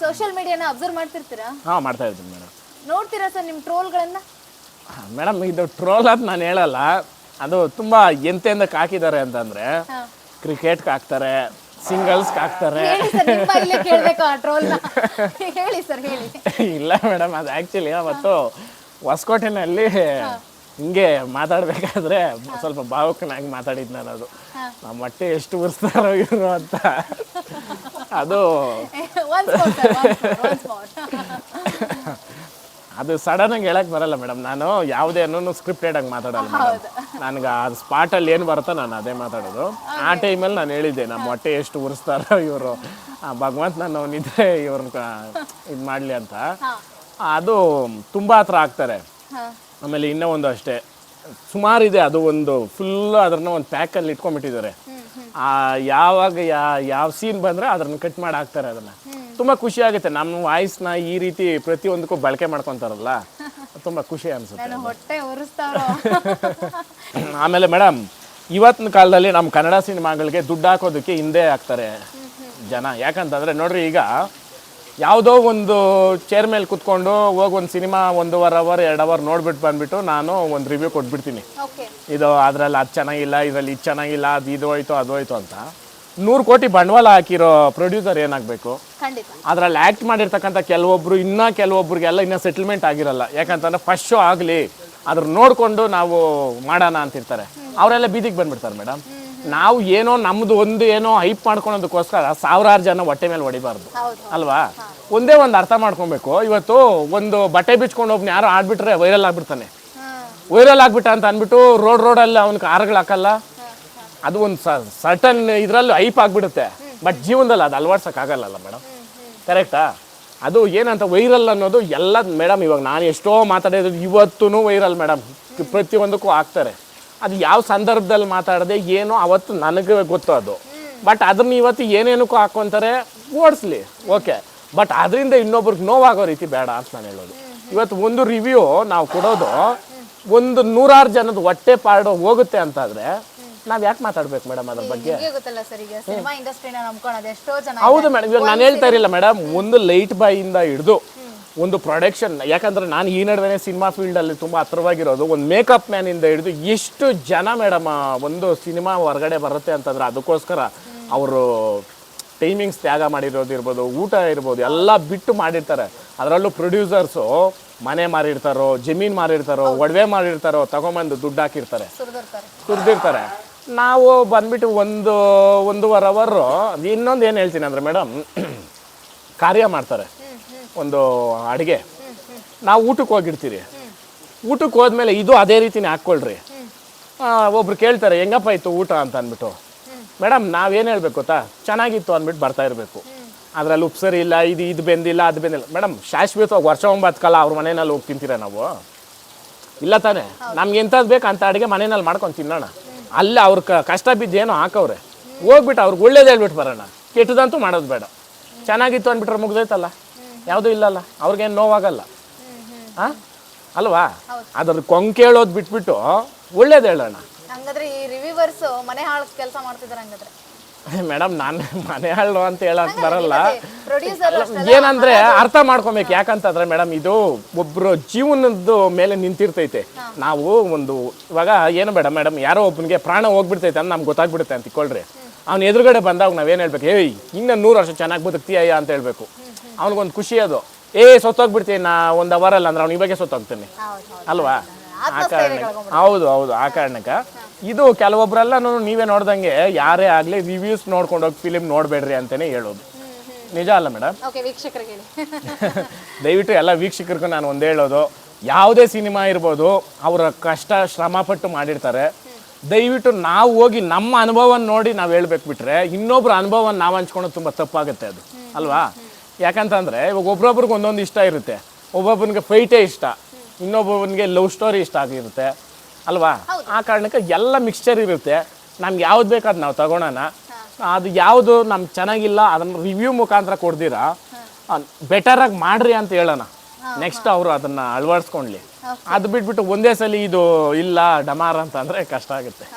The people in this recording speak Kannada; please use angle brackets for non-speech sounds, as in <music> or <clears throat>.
Social ಮೀಡಿಯಾನ observe ಮಾಡ್ತಿರ್ತೀರಾ? ಹಾಂ ಮಾಡ್ತಾ ಇದ್ದೀನಿ ಮೇಡಮ್ ನೋಡ್ತೀರಾ ಸರ್ ನಿಮ್ಮ ಟ್ರೋಲ್ಗಳನ್ನ ಮೇಡಮ್ ಇದು ಟ್ರೋಲ್ ಅಂತ ನಾನು ಹೇಳಲ್ಲ. ಅದು ತುಂಬ ಎಂತೆಂದಕ್ಕೆ ಹಾಕಿದ್ದಾರೆ ಅಂತಂದ್ರೆ ಹಾ. ಕ್ರಿಕೆಟ್ಗೆ ಹಾಕ್ತಾರೆ ಸಿಂಗಲ್ಸ್ಗೆ ಹಾಕ್ತಾರೆ ಹೇಳಿ ಸರ್ ನಿಮ್ಮ ಇಲ್ಲೇ ಕೇಳಬೇಕು ಆ ಟ್ರೋಲ್ನ <laughs> ಹೇಳಿ ಸರ್ ಹೇಳಿ. ಇಲ್ಲ ಮೇಡಮ್ ಅದು ಆ್ಯಕ್ಚುಲಿ ಅವತ್ತು ಹೊಸಕೋಟೆನಲ್ಲಿ ಹಿಂಗೆ ಮಾತಾಡಬೇಕಾದ್ರೆ ಸ್ವಲ್ಪ ಭಾವುಕನಾಗಿ ಮಾತಾಡಿದ್ದು ನಾನು ಅದು. ನಮ್ಮ ಮಟ್ಟೆ ಎಷ್ಟು ಉರಿಸ್ತಾರೋ ಇವರು ಅಂತ. <laughs> ಅದು. <laughs> ಅದು ಸಡನ್ ಆಗಿ ಹೇಳಕ್ ಬರಲ್ಲ ಮೇಡಮ್ ನಾನು ಯಾವುದೇನೂ ಸ್ಕ್ರಿಪ್ಟೆಡ್ ಆಗಿ ಮಾತಾಡಲ್ಲ ಮೇಡಮ್ ನನ್ಗೆ ಆ ಸ್ಪಾಟಲ್ಲಿ ಏನು ಬರುತ್ತೋ ನಾನು ಅದೇ ಮಾತಾಡೋದು. ಆ ಟೈಮಲ್ಲಿ ನಾನು ಹೇಳಿದ್ದೆ ನಮ್ಮ ಹೊಟ್ಟೆ ಎಷ್ಟು ಉರಿಸ್ತಾರೋ ಇವರು. ಭಗವಂತ ನಾನು ನಿದ್ರೆ ಇವ್ರನ್ನ ಇದು ಮಾಡಲಿ ಅಂತ. ಅದು ತುಂಬ ಹತ್ರ ಆಗ್ತಾರೆ. ಆಮೇಲೆ ಇನ್ನೂ ಒಂದು ಅಷ್ಟೇ ಸುಮಾರಿದೆ ಅದು ಒಂದು ಫುಲ್ ಅದನ್ನ ಒಂದು ಪ್ಯಾಕಲ್ಲಿ ಇಟ್ಕೊಂಡ್ಬಿಟ್ಟಿದ್ದಾರೆ. ಆ ಯಾವಾಗ ಯಾವ ಸೀನ್ ಬಂದ್ರೆ ಅದನ್ನ ಕಟ್ ಮಾಡಿ ಹಾಕ್ತಾರೆ ಅದನ್ನ. ತುಂಬಾ ಖುಷಿ ಆಗುತ್ತೆ. ನಮ್ಮ ವಾಯ್ಸ್ನ ಈ ರೀತಿ ಪ್ರತಿಯೊಂದಕ್ಕೂ ಬಳಕೆ ಮಾಡ್ಕೊಂತಾರಲ್ಲ ತುಂಬಾ ಖುಷಿ ಅನ್ಸುತ್ತೆ <laughs> ಆಮೇಲೆ ಮೇಡಮ್ ಇವತ್ತಿನ ಕಾಲದಲ್ಲಿ ನಮ್ಮ ಕನ್ನಡ ಸಿನಿಮಾಗಳಿಗೆ ದುಡ್ಡು ಹಾಕೋದಕ್ಕೆ ಹಿಂದೆ ಹಾಕ್ತಾರೆ ಜನ. ಯಾಕಂತಂದ್ರೆ ನೋಡ್ರಿ ಈಗ ಯಾವುದೋ ಒಂದು ಚೇರ್ ಮೇಲೆ ಕುತ್ಕೊಂಡು ಹೋಗಿ ಒಂದು ಸಿನಿಮಾ ಒಂದೂವರೆ ಅವರ್ ಎರಡು ಅವರ್ ನೋಡ್ಬಿಟ್ಟು ಬಂದ್ಬಿಟ್ಟು ನಾನು ಒಂದು ರಿವ್ಯೂ ಕೊಟ್ಬಿಡ್ತೀನಿ. ಇದು ಅದರಲ್ಲಿ ಅದು ಚೆನ್ನಾಗಿಲ್ಲ ಇದರಲ್ಲಿ ಇದು ಚೆನ್ನಾಗಿಲ್ಲ ಅದು ಇದು ಹೋಯ್ತು ಅದು ಹೋಯ್ತು ಅಂತ. ನೂರು ಕೋಟಿ ಬಂಡವಾಳ ಹಾಕಿರೋ ಪ್ರೊಡ್ಯೂಸರ್ ಏನಾಗಬೇಕು? ಅದರಲ್ಲಿ ಅದ್ರಲ್ಲಿ ಆ್ಯಕ್ಟ್ ಮಾಡಿರ್ತಕ್ಕಂಥ ಕೆಲವೊಬ್ರು ಇನ್ನೂ ಕೆಲವೊಬ್ರಿಗೆಲ್ಲ ಇನ್ನೂ ಸೆಟಲ್ಮೆಂಟ್ ಆಗಿರಲ್ಲ. ಯಾಕಂತಂದ್ರೆ ಫಸ್ಟ್ ಶೋ ಆಗಲಿ ಅದ್ರ ನೋಡಿಕೊಂಡು ನಾವು ಮಾಡೋಣ ಅಂತಿರ್ತಾರೆ. ಅವರೆಲ್ಲ ಬೀದಿಗೆ ಬಂದ್ಬಿಡ್ತಾರೆ ಮೇಡಮ್ ನಾವು ಏನೋ ನಮ್ಮದು ಒಂದು ಏನೋ ಹೈಪ್ ಮಾಡ್ಕೊಳೋದಕ್ಕೋಸ್ಕರ ಸಾವಿರಾರು ಜನ ಹೊಟ್ಟೆ ಮೇಲೆ ಹೊಡಿಬಾರ್ದು. ಅಲ್ವಾ? ಒಂದೇ ಒಂದು ಅರ್ಥ ಮಾಡ್ಕೊಬೇಕು. ಇವತ್ತು ಒಂದು ಬಟ್ಟೆ ಬಿಚ್ಕೊಂಡು ಒಬ್ನ ಯಾರೋ ಆಡ್ಬಿಟ್ರೆ ವೈರಲ್ ಆಗ್ಬಿಡ್ತಾನೆ. ವೈರಲ್ ಆಗ್ಬಿಟ್ಟ ಅಂತ ಅಂದ್ಬಿಟ್ಟು ರೋಡ್ ರೋಡಲ್ಲಿ ಅವ್ನ ಕಾರ್ಗಳು ಹಾಕಲ್ಲ? ಅದು ಒಂದು ಸರ್ಟನ್ ಇದರಲ್ಲಿ ಹೈಪ್ ಆಗ್ಬಿಡುತ್ತೆ. ಬಟ್ ಜೀವನದಲ್ಲಿ ಅದು ಅಳವಡ್ಸೋಕ್ಕಾಗಲ್ಲಲ್ಲ ಮೇಡಮ್? ಕರೆಕ್ಟಾ? ಅದು ಏನಂತ ವೈರಲ್ ಅನ್ನೋದು ಎಲ್ಲ ಮೇಡಮ್ ಇವಾಗ ನಾನು ಎಷ್ಟೋ ಮಾತಾಡಿದ್ರು ಇವತ್ತೂ ವೈರಲ್ ಮೇಡಮ್. ಪ್ರತಿಯೊಂದಕ್ಕೂ ಆಗ್ತಾರೆ. ಅದು ಯಾವ ಸಂದರ್ಭದಲ್ಲಿ ಮಾತಾಡದೆ ಏನೋ ಅವತ್ತು ನನಗೆ ಗೊತ್ತು ಅದು. ಬಟ್ ಅದನ್ನ ಇವತ್ತು ಏನೇನಕ್ಕೂ ಹಾಕೊಂತಾರೆ ಓಡಿಸ್ಲಿ. ಓಕೆ ಬಟ್ ಅದರಿಂದ ಇನ್ನೊಬ್ರಿಗೆ ನೋವಾಗೋ ರೀತಿ ಬೇಡ ಅಂತ ನಾನು ಹೇಳೋದು. ಇವತ್ತು ಒಂದು ರಿವ್ಯೂ ನಾವು ಕೊಡೋದು ಒಂದು ನೂರಾರು ಜನದ ಹೊಟ್ಟೆ ಪಾಡು ಹೋಗುತ್ತೆ ಅಂತಾದ್ರೆ ನಾವು ಯಾಕೆ ಮಾತಾಡ್ಬೇಕು ಮೇಡಮ್ ಅದ್ರ ಬಗ್ಗೆ? ಹೌದು ಮೇಡಮ್ ಇವಾಗ ನಾನು ಹೇಳ್ತಾ ಇರಲಿಲ್ಲ ಮೇಡಮ್ ಒಂದು ಲೈಟ್ ಬಾಯಿಂದ ಹಿಡಿದು ಒಂದು ಪ್ರೊಡಕ್ಷನ್ ಯಾಕಂದ್ರೆ ನಾನು ಈ ನಡುವೆ ಸಿನಿಮಾ ಫೀಲ್ಡಲ್ಲಿ ತುಂಬ ಹತ್ರವಾಗಿರೋದು. ಒಂದು ಮೇಕಪ್ ಮ್ಯಾನಿಂದ ಹಿಡಿದು ಎಷ್ಟು ಜನ ಮೇಡಮ್ ಒಂದು ಸಿನಿಮಾ ಹೊರಗಡೆ ಬರುತ್ತೆ ಅಂತಂದ್ರೆ ಅದಕ್ಕೋಸ್ಕರ ಅವರು ಟೈಮಿಂಗ್ಸ್ ತ್ಯಾಗ ಮಾಡಿರೋದು ಇರ್ಬೋದು ಊಟ ಇರ್ಬೋದು ಎಲ್ಲ ಬಿಟ್ಟು ಮಾಡಿರ್ತಾರೆ. ಅದರಲ್ಲೂ ಪ್ರೊಡ್ಯೂಸರ್ಸು ಮನೆ ಮಾರಿರ್ತಾರೋ ಜಮೀನು ಮಾರಿರ್ತಾರೋ ಒಡವೆ ಮಾರಿರ್ತಾರೋ ತಗೊಂಬಂದು ದುಡ್ಡು ಹಾಕಿರ್ತಾರೆ. ಸುರಿದಿರ್ತಾರೆ. ನಾವು ಬಂದ್ಬಿಟ್ಟು ಒಂದು ಒಂದೂವರೆ ಅವರು ಇನ್ನೊಂದು ಏನು ಹೇಳ್ತೀನಿ ಅಂದರೆ ಮೇಡಮ್ <clears throat> ಕಾರ್ಯ ಮಾಡ್ತಾರೆ. ಒಂದು ಅಡುಗೆ, ನಾವು ಊಟಕ್ಕೆ ಹೋಗಿರ್ತೀರಿ. ಊಟಕ್ಕೆ ಹೋದ್ಮೇಲೆ ಇದು ಅದೇ ರೀತಿನೇ ಹಾಕ್ಕೊಳ್ರಿ. ಒಬ್ರು ಕೇಳ್ತಾರೆ, ಹೆಂಗಪ್ಪ ಇತ್ತು ಊಟ? ಅಂತ ಅಂದ್ಬಿಟ್ಟು. ಮೇಡಮ್ ನಾವೇನು ಹೇಳ್ಬೇಕು ಗೊತ್ತಾ? ಚೆನ್ನಾಗಿತ್ತು ಅಂದ್ಬಿಟ್ಟು ಬರ್ತಾ ಇರಬೇಕು. ಅದ್ರಲ್ಲಿ ಉಪ್ಸರಿ ಸರಿ ಇಲ್ಲ, ಇದು ಇದು ಬೆಂದಿಲ್ಲ, ಅದು ಬೆಂದಿಲ್ಲ. ಮೇಡಮ್ ಶಾಶ್ವತವಾಗಿ ವರ್ಷ ಒಂಬತ್ತು ಕಾಲ ಅವ್ರ ಮನೆಯಲ್ಲಿ ಹೋಗಿ ತಿಂತೀರ ನಾವು? ಇಲ್ಲ ತಾನೆ. ನಮ್ಗೆ ಎಂಥದ್ದು ಬೇಕು ಅಂತ ಅಡುಗೆ ಮನೆಯಲ್ಲಿ ಮಾಡ್ಕೊಂಡು ತಿನ್ನೋಣ. ಅಲ್ಲಿ ಅವ್ರ ಕಷ್ಟ ಬಿದ್ದು ಏನೋ ಹಾಕವ್ರೆ. ಹೋಗ್ಬಿಟ್ಟು ಅವ್ರಿಗೆ ಒಳ್ಳೇದು ಹೇಳ್ಬಿಟ್ಟು ಬರೋಣ. ಕೆಟ್ಟದಂತೂ ಮಾಡೋದು ಬೇಡ. ಚೆನ್ನಾಗಿತ್ತು ಅಂದ್ಬಿಟ್ರೆ ಮುಗ್ದೈತಲ್ಲ ಯಾವುದೂ ಇಲ್ಲಲ್ಲ ಅವ್ರಿಗೇನು ನೋವಾಗಲ್ಲ. ಹಾಂ ಅಲ್ವಾ? ಅದ್ರ ಕೊಂಕ್ ಹೇಳೋದು ಬಿಟ್ಬಿಟ್ಟು ಒಳ್ಳೇದು ಹೇಳೋಣ. ಹಂಗಾದ್ರೆ ಈ ರಿವ್ಯೂವರ್ಸ್ ಮನೆ ಹಾಳು ಕೆಲಸ ಮಾಡ್ತಿದ್ದಾರೆ ಹಂಗಾದ್ರೆ. ಮೇಡಮ್ ನಾನು ಮನೆ ಹಾಳು ಅಂತ ಹೇಳಕ್ ಬರಲ್ಲ. ಏನಂದ್ರೆ ಅರ್ಥ ಮಾಡ್ಕೊಬೇಕು. ಯಾಕಂತಂದ್ರೆ ಮೇಡಮ್ ಇದು ಒಬ್ರು ಜೀವನದ ಮೇಲೆ ನಿಂತಿರ್ತೈತೆ. ನಾವು ಒಂದು ಇವಾಗ ಏನು ಬೇಡ ಮೇಡಮ್ ಯಾರೋ ಒಬ್ಬನಿಗೆ ಪ್ರಾಣ ಹೋಗ್ಬಿಡ್ತೈತೆ ಅಂತ ನಮ್ಗೆ ಗೊತ್ತಾಗ್ಬಿಡುತ್ತೆ ಅಂತ ಇಕ್ಕೊಳ್ರಿ ಅವ್ನ ಎದುರುಗಡೆ ಬಂದಾಗ ನಾವೇನು ಹೇಳ್ಬೇಕು ಏಯ್ ಇನ್ನ ನೂರು ವರ್ಷ ಚೆನ್ನಾಗಿ ಬದುಕ್ತೀಯ ಅಂತ ಹೇಳ್ಬೇಕು. ಅವ್ನಿಗೊಂದು ಖುಷಿ ಅದು. ಏ ಸೊತ್ತೋಗ್ಬಿಡ್ತೀನಿ ನಾ ಒಂದು ಅವರಲ್ಲ ಅಂದ್ರೆ ಅವ್ನು ಇವಾಗೆ ಸೊತ್ತೋಗ್ತೀನಿ. ಅಲ್ವಾ? ಆ ಕಾರಣಕ್ಕೆ. ಹೌದು ಹೌದು ಆ ಕಾರಣಕ್ಕೆ. ಇದು ಕೆಲವೊಬ್ಬರೆಲ್ಲ ನೀವೇ ನೋಡ್ದಂಗೆ ಯಾರೇ ಆಗಲಿ ರಿವ್ಯೂಸ್ ನೋಡ್ಕೊಂಡು ಹೋಗಿ ಫಿಲಿಮ್ ನೋಡಬೇಡ್ರಿ ಅಂತಲೇ ಹೇಳೋದು. ನಿಜ ಅಲ್ಲ ಮೇಡಮ್ <laughs> ದಯವಿಟ್ಟು ಎಲ್ಲ ವೀಕ್ಷಕರಿಗೂ ನಾನು ಒಂದು ಹೇಳೋದು. ಯಾವುದೇ ಸಿನಿಮಾ ಇರ್ಬೋದು ಅವರ ಕಷ್ಟ ಶ್ರಮಪಟ್ಟು ಮಾಡಿರ್ತಾರೆ. ದಯವಿಟ್ಟು ನಾವು ಹೋಗಿ ನಮ್ಮ ಅನುಭವನ ನೋಡಿ ನಾವು ಹೇಳ್ಬೇಕು ಬಿಟ್ರೆ ಇನ್ನೊಬ್ಬರ ಅನುಭವನ ನಾವು ಹಂಚ್ಕೊಳೋದು ತುಂಬ ತಪ್ಪಾಗುತ್ತೆ ಅದು. ಅಲ್ವಾ? ಯಾಕಂತಂದ್ರೆ ಇವಾಗ ಒಬ್ರೊಬ್ರಿಗೆ ಒಂದೊಂದು ಇಷ್ಟ ಇರುತ್ತೆ. ಒಬ್ಬೊಬ್ಬನಿಗೆ ಫೈಟೇ ಇಷ್ಟ. ಇನ್ನೊಬ್ಬೊಬ್ಬನಿಗೆ ಲವ್ ಸ್ಟೋರಿ ಇಷ್ಟ ಆಗಿರುತ್ತೆ. ಅಲ್ವಾ? ಆ ಕಾರಣಕ್ಕೆ ಎಲ್ಲ ಮಿಕ್ಸ್ಚರ್ ಇರುತ್ತೆ. ನಮ್ಗೆ ಯಾವ್ದು ಬೇಕು ಅದು ನಾವು ತಗೊಳೋಣ. ಅದು ಯಾವುದು ನಮ್ಗೆ ಚೆನ್ನಾಗಿಲ್ಲ ಅದನ್ನು ರಿವ್ಯೂ ಮುಖಾಂತರ ಕೊಡ್ದಿರಾ? ಬೆಟರಾಗಿ ಮಾಡ್ರಿ ಅಂತ ಹೇಳೋಣ. ನೆಕ್ಸ್ಟ್ ಅವರು ಅದನ್ನು ಅಳವಡಿಸ್ಕೊಂಡ್ಲಿ. ಅದು ಬಿಟ್ಬಿಟ್ಟು ಒಂದೇ ಸಲ ಇದು ಇಲ್ಲ ಡಮಾರ್ ಅಂತಂದರೆ ಕಷ್ಟ ಆಗುತ್ತೆ.